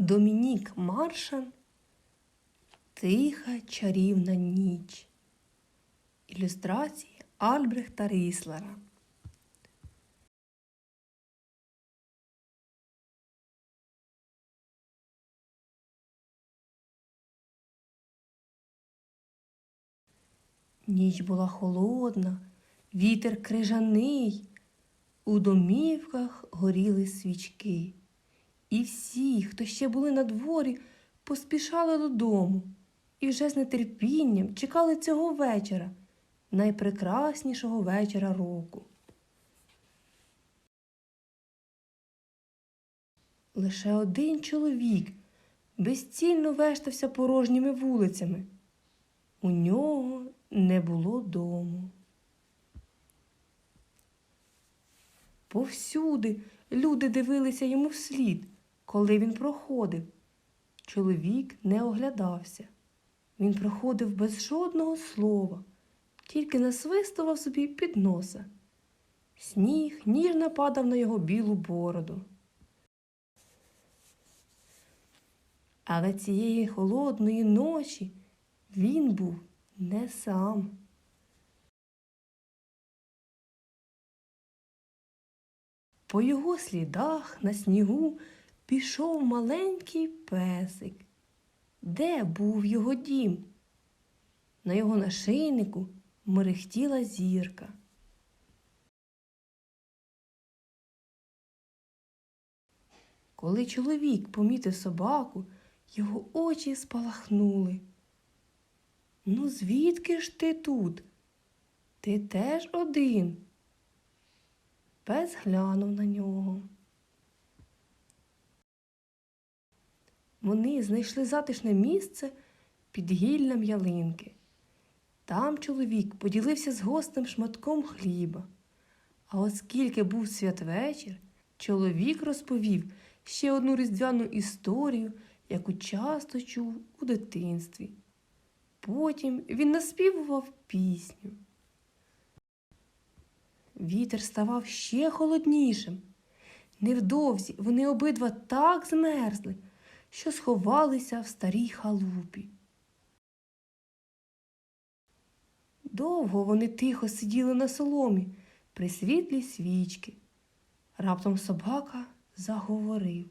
Домінік Маршан Тиха чарівна ніч. Ілюстрації Альбрехта Ріслера. Ніч була холодна, вітер крижаний, у домівках горіли свічки. І всі, хто ще були на дворі, поспішали додому і вже з нетерпінням чекали цього вечора, найпрекраснішого вечора року. Лише один чоловік безцільно вештався порожніми вулицями. У нього не було дому. Повсюди люди дивилися йому вслід, коли він проходив. Чоловік не оглядався. Він проходив без жодного слова, тільки насвистував собі під носа. Сніг ніжно падав на його білу бороду. Але цієї холодної ночі він був не сам. По його слідах на снігу пішов маленький песик. Де був його дім? На його нашийнику мерехтіла зірка. Коли чоловік помітив собаку, його очі спалахнули. Ну, звідки ж ти тут? Ти теж один. Пес глянув на нього. Вони знайшли затишне місце під гіллям ялинки. Там чоловік поділився з гостем шматком хліба. А оскільки був святвечір, чоловік розповів ще одну різдвяну історію, яку часто чув у дитинстві. Потім він наспівував пісню. Вітер ставав ще холоднішим. Невдовзі вони обидва так змерзли, що сховалися в старій халупі. Довго вони тихо сиділи на соломі при світлі свічки. Раптом собака заговорив.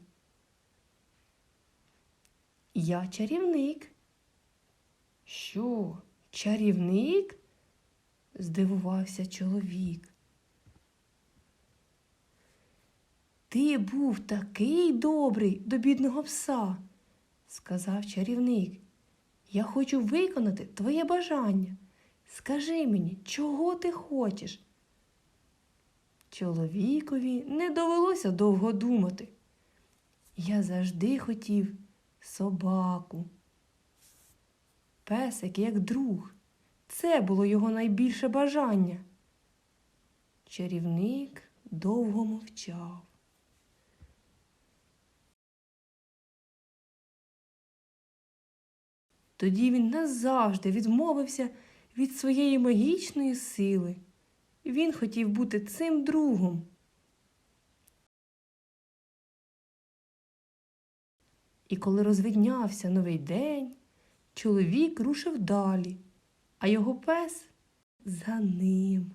Я чарівник. Що, чарівник? здивувався чоловік. Ти був такий добрий до бідного пса, сказав чарівник. Я хочу виконати твоє бажання. Скажи мені, чого ти хочеш? Чоловікові не довелося довго думати. Я завжди хотів собаку. Песик як друг. Це було його найбільше бажання. Чарівник довго мовчав. Тоді він назавжди відмовився від своєї магічної сили. Він хотів бути цим другом. І коли розвиднявся новий день, чоловік рушив далі, а його пес за ним.